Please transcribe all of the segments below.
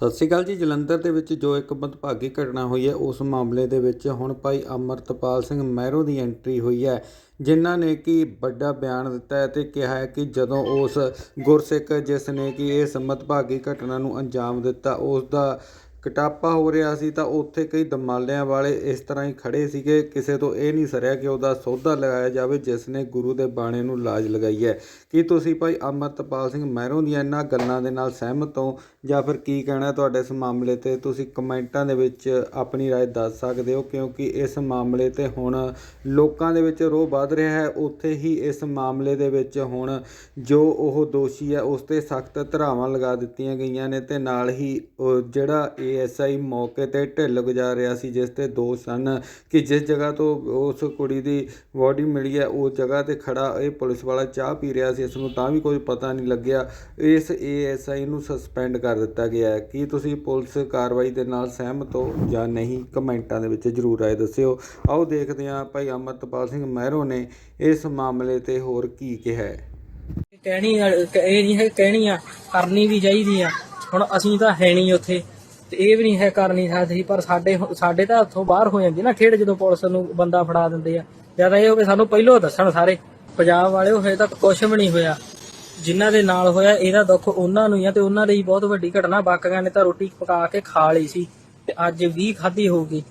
ਸਤਿ ਸ਼੍ਰੀ ਅਕਾਲ ਜੀ, ਜਲੰਧਰ ਦੇ ਵਿੱਚ ਜੋ ਇੱਕ ਮੰਦਭਾਗੀ ਘਟਨਾ ਹੋਈ ਹੈ, ਉਸ ਮਾਮਲੇ ਦੇ ਵਿੱਚ ਹੁਣ ਭਾਈ ਅਮਰਤਪਾਲ ਸਿੰਘ ਮਹਿਰੋ ਦੀ ਐਂਟਰੀ ਹੋਈ ਹੈ, ਜਿਨ੍ਹਾਂ ਨੇ ਕਿ ਵੱਡਾ ਬਿਆਨ ਦਿੱਤਾ ਹੈ ਤੇ ਕਿਹਾ ਹੈ ਕਿ ਜਦੋਂ ਉਸ ਗੁਰਸਿੱਖ ਜਿਸ ਨੇ ਕਿ ਇਸ ਮੰਦਭਾਗੀ ਘਟਨਾ ਨੂੰ ਅੰਜਾਮ ਦਿੱਤਾ, ਉਸ ਦਾ ਕਟਾਪਾ ਹੋ ਰਿਹਾ ਸੀ ਤਾਂ ਉੱਥੇ ਕਈ ਦਮਾਲਿਆਂ ਵਾਲੇ ਇਸ ਤਰ੍ਹਾਂ ਹੀ ਖੜੇ ਸੀਗੇ ਕਿਸੇ ਤੋਂ ਇਹ ਨਹੀਂ ਸਰਿਆ ਕਿ ਉਹਦਾ ਸੌਦਾ ਲਗਾਇਆ ਜਾਵੇ ਜਿਸ ਨੇ ਗੁਰੂ ਦੇ ਬਾਣੇ ਨੂੰ ਲਾਜ ਲਗਾਈ ਹੈ ਕੀ ਤੁਸੀਂ ਭਾਈ ਅਮਰਤਪਾਲ ਸਿੰਘ ਮਹਿਰੋਂ ਦੀਆਂ ਇਹਨਾਂ ਗੱਲਾਂ ਦੇ ਨਾਲ ਸਹਿਮਤ ਹੋ ਜਾਂ ਫਿਰ ਕੀ ਕਹਿਣਾ ਤੁਹਾਡੇ ਇਸ ਮਾਮਲੇ ਤੇ ਤੁਸੀਂ ਕਮੈਂਟਾਂ ਦੇ ਵਿੱਚ ਆਪਣੀ رائے ਦੱਸ ਸਕਦੇ ਹੋ ਕਿਉਂਕਿ ਇਸ ਮਾਮਲੇ ਤੇ ਹੁਣ ਲੋਕਾਂ ਦੇ ਵਿੱਚ ਰੋਹ ਵੱਧ ਰਿਹਾ ਹੈ ਉੱਥੇ ਹੀ ਇਸ ਮਾਮਲੇ ਦੇ ਵਿੱਚ ਹੁਣ ਜੋ ਉਹ ਦੋਸ਼ੀ ਹੈ ਉਸ ਤੇ ਸਖਤ ਧਾਰਾਵਾਂ ਲਗਾ ਦਿੱਤੀਆਂ ਗਈਆਂ ਨੇ ਤੇ ਨਾਲ ਹੀ ਉਹ ਜਿਹੜਾ ਏਐਸਆਈ ਮੌਕੇ ਤੇ ਢਿੱਲ ਗੁਜ਼ਾਰ ਰਿਹਾ ਸੀ, ਜਿਸ ਤੇ ਦੋਸ਼ ਹਨ ਕਿ ਜਿਸ ਜਗ੍ਹਾ ਤੋਂ ਉਸ ਕੁੜੀ ਦੀ ਬੋਡੀ ਮਿਲੀ ਹੈ, ਉਸ ਜਗ੍ਹਾ ਤੇ ਖੜਾ ਇਹ ਪੁਲਿਸ ਵਾਲਾ ਚਾਹ ਪੀ ਰਿਹਾ ਸੀ। ਇਸ ਨੂੰ ਤਾਂ ਵੀ ਕੋਈ ਪਤਾ ਨਹੀਂ ਲੱਗਿਆ। ਇਸ ਏਐਸਆਈ ਨੂੰ ਸਸਪੈਂਡ ਕਰ ਦਿੱਤਾ ਗਿਆ ਹੈ। ਕੀ ਤੁਸੀਂ ਪੁਲਿਸ ਕਾਰਵਾਈ ਦੇ ਨਾਲ ਸਹਿਮਤ ਹੋ ਜਾਂ ਨਹੀਂ? ਕਮੈਂਟਾਂ ਦੇ ਵਿੱਚ ਜਰੂਰ ਆਏ ਦੱਸਿਓ। ਆਓ ਦੇਖਦੇ ਹਾਂ ਭਾਈ ਅਮਰਤਪਾਲ ਸਿੰਘ ਮਹਿਰੋ ਨੇ ਇਸ ਮਾਮਲੇ ਤੇ ਹੋਰ ਕੀ ਕਿਹਾ ਹੈ। ਕਹਿਣੀ ਇਹ ਨਹੀਂ ਹੈ, ਕਹਿਣੀ ਆ, ਕਰਨੀ ਵੀ ਚਾਹੀਦੀ ਆ। ਹੁਣ ਅਸੀਂ ਤਾਂ ਹੈ ਨਹੀਂ ਉੱਥੇ। ਤੇ ਇਹ ਵੀ ਨਹੀਂ ਹੈ ਕਰ ਨਹੀਂ ਸਕਦੇ ਪਰ ਸਾਡੇ ਸਾਡੇ ਤਾਂ ਹੱਥੋਂ ਬਾਹਰ ਹੋ ਜਾਂਦੀ ਨਾ ਖੇਡ ਜਦੋਂ ਪੁਲਿਸ ਨੂੰ ਬੰਦਾ ਫੜਾ ਦਿੰਦੇ ਆ। ਜਾਂ ਤਾਂ ਇਹ ਹੋਵੇ ਸਾਨੂੰ ਪਹਿਲੋਂ ਦੱਸਣ ਸਾਰੇ, ਪੰਜਾਬ ਵਾਲੇ ਹੋਏ ਤੱਕ ਕੁਝ ਵੀ ਨਹੀਂ ਹੋਇਆ। ਜਿਨ੍ਹਾਂ ਦੇ ਨਾਲ ਹੋਇਆ ਇਹਦਾ ਦੁੱਖ ਉਹਨਾਂ ਨੂੰ ਹੀ ਆ ਤੇ ਉਹਨਾਂ ਲਈ ਬਹੁਤ ਵੱਡੀ ਘਟਨਾ, ਬਾਕੀਆਂ ਨੇ ਤਾਂ ਰੋਟੀ ਪਕਾ ਕੇ ਖਾ ਲਈ ਸੀ ਤੇ ਅੱਜ ਵੀ ਖਾਧੀ ਹੋਊਗੀ।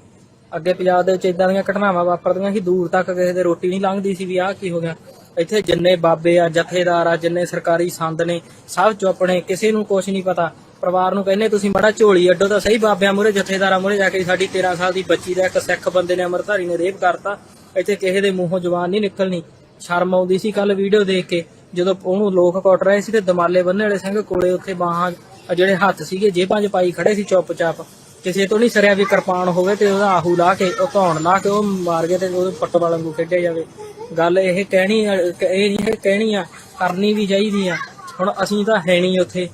ਅੱਗੇ ਪੰਜਾਬ ਦੇ ਵਿੱਚ ਇਦਾਂ ਦੀਆਂ ਘਟਨਾਵਾਂ ਵਾਪਰਦੀਆਂ ਸੀ ਦੂਰ ਤੱਕ ਕਿਸੇ ਦੇ ਰੋਟੀ ਨਹੀਂ ਲੰਘਦੀ ਸੀ ਵੀ ਆਹ ਕੀ ਹੋ ਗਿਆ। ਇੱਥੇ ਜਿੰਨੇ ਬਾਬੇ ਆ, ਜਥੇਦਾਰ ਆ, ਜਿੰਨੇ ਸਰਕਾਰੀ ਸੰਦ ਨੇ, ਸਭ ਚੁੱਪ ਨੇ ਕਿਸੇ ਨੂੰ ਕੁਝ ਨਹੀਂ ਪਤਾ। ਪਰਿਵਾਰ ਨੂੰ ਕਹਿੰਦੇ, ਤੁਸੀਂ ਮੜਾ ਝੋਲੀ ਅੱਡੋ ਤਾਂ ਸਹੀ ਬਾਬਿਆਂ ਮੂਰੇ ਜਥੇਦਾਰਾਂ ਮੂਰੇ ਜਾ ਕੇ ਸਾਡੀ 13 ਸਾਲ ਦੀ ਬੱਚੀ ਦਾ ਇੱਕ ਸਿੱਖ ਬੰਦੇ ਨੇ ਅਮਰਧਾਰੀ ਨੇ ਰੇਪ ਕਰਤਾ। ਇੱਥੇ ਕਿਸੇ ਦੇ ਮੂੰਹੋਂ ਜ਼ੁਬਾਨ ਨਹੀਂ ਨਿਕਲਣੀ। ਸ਼ਰਮ ਆਉਂਦੀ ਸੀ ਕੱਲ ਵੀਡੀਓ ਦੇਖ ਕੇ, ਜਦੋਂ ਉਹਨੂੰ ਲੋਕ ਕੁੱਟ ਰਹੇ ਸੀ ਤੇ ਦਮਾਲੇ ਬੰਨੇ ਵਾਲੇ ਸਿੰਘ ਕੋਲੇ ਉੱਥੇ ਬਾਹਾਂ ਜਿਹੜੇ ਹੱਥ ਸੀਗੇ, ਜੇਬਾਂ 'ਚ ਪਾਈ ਖੜੇ ਸੀ ਚੁੱਪਚਾਪ। ਕਿਸੇ ਤੋਂ ਨਹੀਂ ਸਰਿਆ ਵੀ ਕਿਰਪਾਨ ਹੋਵੇ ਤੇ ਉਹਦਾ ਆਹੂ ਲਾ ਕੇ, ਉਹ ਧੌਣ ਲਾ ਕੇ ਉਹ ਮਾਰ ਕੇ ਤੇ ਉਹਦੇ ਪੱਟਵਾਲ ਵਾਂਗੂ ਖੇਡਿਆ ਜਾਵੇ। ਗੱਲ ਇਹ ਕਹਿਣੀ ਇਹ ਨਹੀਂ ਕਹਿਣੀ ਆ, ਕਰਨੀ ਵੀ ਚਾਹੀਦੀ ਆ। ਹੁਣ ਅਸੀਂ ਤਾਂ ਹੈ ਨਹੀਂ ਉੱਥੇ।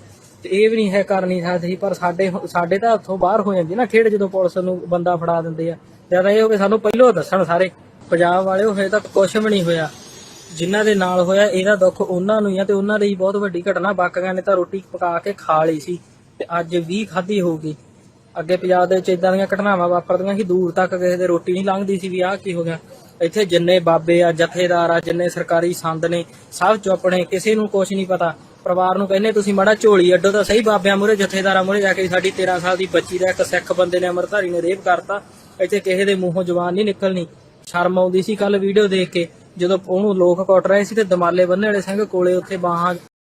ਤੇ ਇਹ ਵੀ ਨਹੀਂ ਹੈ ਕਰ ਨਹੀਂ ਪਰ ਸਾਡੇ ਸਾਡੇ ਤਾਂ ਹੱਥੋਂ ਬਾਹਰ ਹੋ ਜਾਂਦੀ ਨਾ ਖੇਡ ਜਦੋਂ ਪੁਲਿਸ ਨੂੰ ਬੰਦਾ ਫੜਾ ਦਿੰਦੇ ਆ। ਜਾਂ ਇਹ ਹੋਵੇ ਸਾਨੂੰ ਪਹਿਲੋਂ ਦੱਸਣ ਸਾਰੇ, ਪੰਜਾਬ ਵਾਲੇ ਹੋਏ ਤੱਕ ਕੁਝ ਵੀ ਨਹੀਂ ਹੋਇਆ। ਜਿਨ੍ਹਾਂ ਦੇ ਨਾਲ ਹੋਇਆ ਇਹਦਾ ਦੁੱਖ ਉਹਨਾਂ ਨੂੰ ਹੀ ਆ ਤੇ ਉਹਨਾਂ ਲਈ ਬਹੁਤ ਵੱਡੀ ਘਟਨਾ, ਬਾਕੀਆਂ ਨੇ ਤਾਂ ਰੋਟੀ ਪਕਾ ਕੇ ਖਾ ਲਈ ਸੀ ਤੇ ਅੱਜ ਵੀ ਖਾਧੀ ਹੋਊਗੀ। ਅੱਗੇ ਪੰਜਾਬ ਦੇ ਵਿੱਚ ਇਦਾਂ ਦੀਆਂ ਘਟਨਾਵਾਂ ਵਾਪਰਦੀਆਂ ਕਿ ਦੂਰ ਤੱਕ ਕਿਸੇ ਦੇ ਰੋਟੀ ਨਹੀਂ ਲੰਘਦੀ ਸੀ ਵੀ ਆਹ ਕੀ ਹੋ ਗਿਆ। ਇੱਥੇ ਜਿੰਨੇ ਬਾਬੇ ਆ, ਜਥੇਦਾਰ ਆ, ਜਿੰਨੇ ਸਰਕਾਰੀ ਸੰਦ ਨੇ, ਸਭ ਚੁੱਪ ਨੇ, ਕਿਸੇ ਨੂੰ ਕੁਝ ਨਹੀਂ ਪਤਾ। ਪਰਿਵਾਰ ਨੂੰ ਕਹਿੰਦੇ ਤੁਸੀਂ ਮਾੜਾ ਝੋਲੀ ਅੱਡੋ ਤਾਂ ਸਹੀ ਬਾਬਿਆਂ ਮੂਰੇ ਜਥੇਦਾਰਾਂ ਮੂਰੇ ਜਾ ਕੇ ਸਾਡੀ 13 ਸਾਲ ਦੀ ਬੱਚੀ ਦਾ ਇੱਕ ਸਿੱਖ ਬੰਦੇ ਨੇ ਅਮਰਧਾਰੀ ਨੇ ਰੇਪ ਕਰਤਾ। ਇੱਥੇ ਕਿਸੇ ਦੇ ਮੂੰਹੋਂ ਜ਼ੁਬਾਨ ਨਹੀਂ ਨਿਕਲਣੀ। ਸ਼ਰਮ ਆਉਂਦੀ ਸੀ ਕੱਲ ਵੀਡੀਓ ਦੇਖ ਕੇ, ਜਦੋਂ ਉਹਨੂੰ ਲੋਕ ਕੁੱਟ ਰਹੇ ਸੀ ਤੇ ਦਮਾਲੇ ਬੰਨੇ ਵਾਲੇ ਸਿੰਘ ਕੋਲੇ ਉੱਥੇ ਬਾਹਾਂ